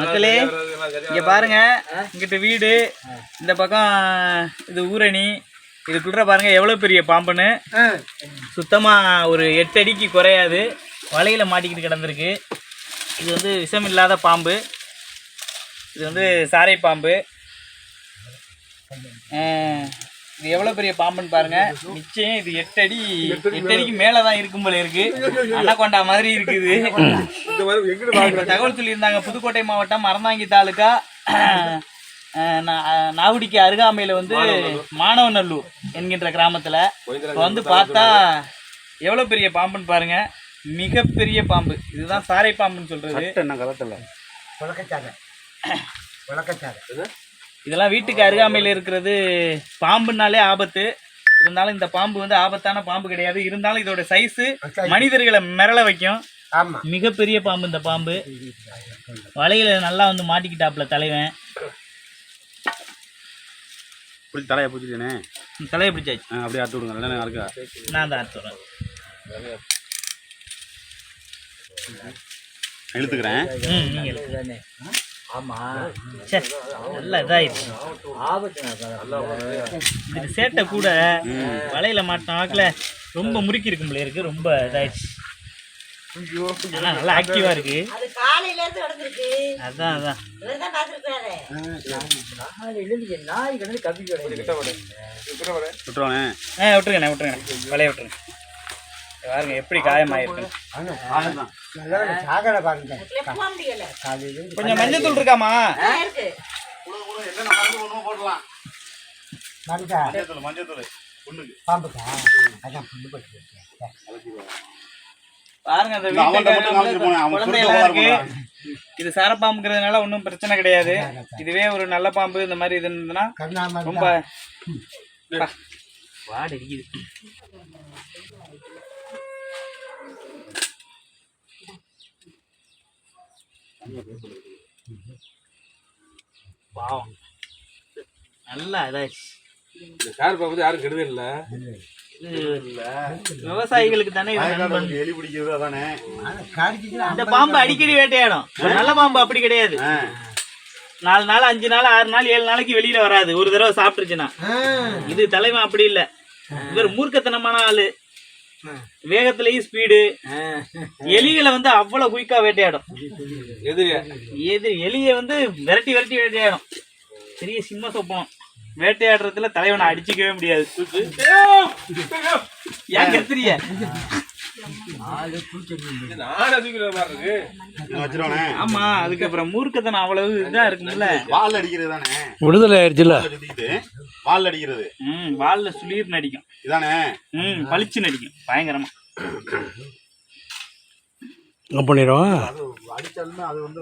மக்களே இங்க பாருங்க இங்கிட்ட வீடு இந்த பக்கம் இது ஊரணி இதுக்குள்ள பாருங்க எவ்வளவு பெரிய பாம்புன்னு. சுத்தமா ஒரு எட்டு அடிக்கு குறையாது. வலையில மாட்டிக்கிட்டு கிடந்திருக்கு. இது வந்து விஷம் இல்லாத பாம்பு. இது வந்து சாரை பாம்பு. இது எவ்வளவு பெரிய பாம்புன்னு பாருங்க. நிச்சயம் இது எட்டு அடி எட்டு அடிக்கு மேல தான் இருக்கும் போல இருக்கு. அன்னகொண்டா மாதிரி இருக்குது. இப்ப தகவல் சொல்லியிருந்தாங்க புதுக்கோட்டை மாவட்டம் அறந்தாங்கி தாலுக்கா அஹ், நா- அஹ், நாகுடிக்கு அருகாமையில வந்து மானவநல்லூர் என்கின்ற கிராமத்துல. வந்து பார்த்தா எவ்வளவு பெரிய பாம்புன்னு பாருங்க. மிகப்பெரிய பாம்பு. இதுதான் சாரை பாம்புன்னு சொல்றது. இதெல்லாம் வீட்டுக்கு அருகாமையில் இருக்கிறது பாம்புனாலே ஆபத்து. இருந்தாலும் இந்த பாம்பு வந்து ஆபத்தான பாம்பு கிடையாது. இருந்தாலும் இதோட சைஸு மனிதர்களை மிரள வைக்கும். மிகப்பெரிய பாம்பு இந்த பாம்பு. வலையில நல்லா வந்து மாட்டிக்கிட்டாப்புல தலைவன். பிடிச்சி தலையை பிடிச்சிட்டேனே தலையை பிடிச்சாச்சு. ஆ அப்படியே அறுத்து விடுங்க. இல்லைன்னா இருக்கா நான் தான் அறுத்துறேன் இழுத்துக்கிறேன். ம் நீங்க இழுத்து. ஆமா ச்சே, நல்லா இது சேட்டை கூட வலையில மாட்டின வாக்கில் ரொம்ப முறுக்கி இருக்கும் இருக்கு ரொம்ப இதாயிடுச்சு. ஆனா நல்லா ஆக்டிவா இருக்கு. அது காலையில இருந்து கிடந்திருக்கு அதான் அதான். விட்டுருவானே ஆ விட்டுருங்கண்ணே விட்டுருங்க. வலைய விட்டுருங்க. பாருங்க எப்படி காயமாயிருக்கு கொஞ்சம் மஞ்சள் தூள் இருக்காமா ஆ, இருக்கு. மருந்தா மஞ்சள். மஞ்சள் தூள் பொண்ணுக்கு பாம்புக்கா? அதான் புல்லு பட்டு பாருங்க அந்த இருக்கு இது சாரப்பாம்புங்கிறதுனால ஒன்றும் பிரச்சனை கிடையாது. இதுவே ஒரு நல்ல பாம்பு இந்த மாதிரி இது இருந்ததுன்னா ரொம்ப பா. வாடு இருக்குது பாவம் நல்லா இதாச்சு இது விவசாயிகளுக்கு தானே எலி பிடிக்கிறது அதானே? இந்த பாம்பு அடிக்கடி வேட்டையாடும். நல்ல பாம்பு அப்படி கிடையாது. நாலு நாள் அஞ்சு நாள் ஆறு நாள் ஏழு நாளைக்கு வெளியில வராது. ஒரு தடவை சாப்பிட்டுருச்சுன்னா. இது தலைவன் அப்படி இல்ல. இவர் மூர்க்கத்தனமான ஆளு. வேகத்திலேயும் ஸ்பீடு எலிகளை வந்து அவ்வளவு குயிக்கா வேட்டையாடும். எது எலியை வந்து விரட்டி விரட்டி வேட்டையாடும். பெரிய சிம்ம சொப்பனம். வேட்டையாடுறதுல தலைவனை அடிச்சுக்கவே முடியாது. ஏன் கத்துறிய? ஆமா அதுக்கப்புறம் மூர்க்கத்தனம் அவ்வளவு இதா தானே. விடுதலை ஆயிடுச்சுல. வால் அடிக்கிறது ம் வால்ல சுளீர் நடிக்கும். இதானே? ம் பளிச்சு நடிக்கும் பயங்கரமா. பண்ணிடுவோம். அடிச்சாலுமே அது வந்து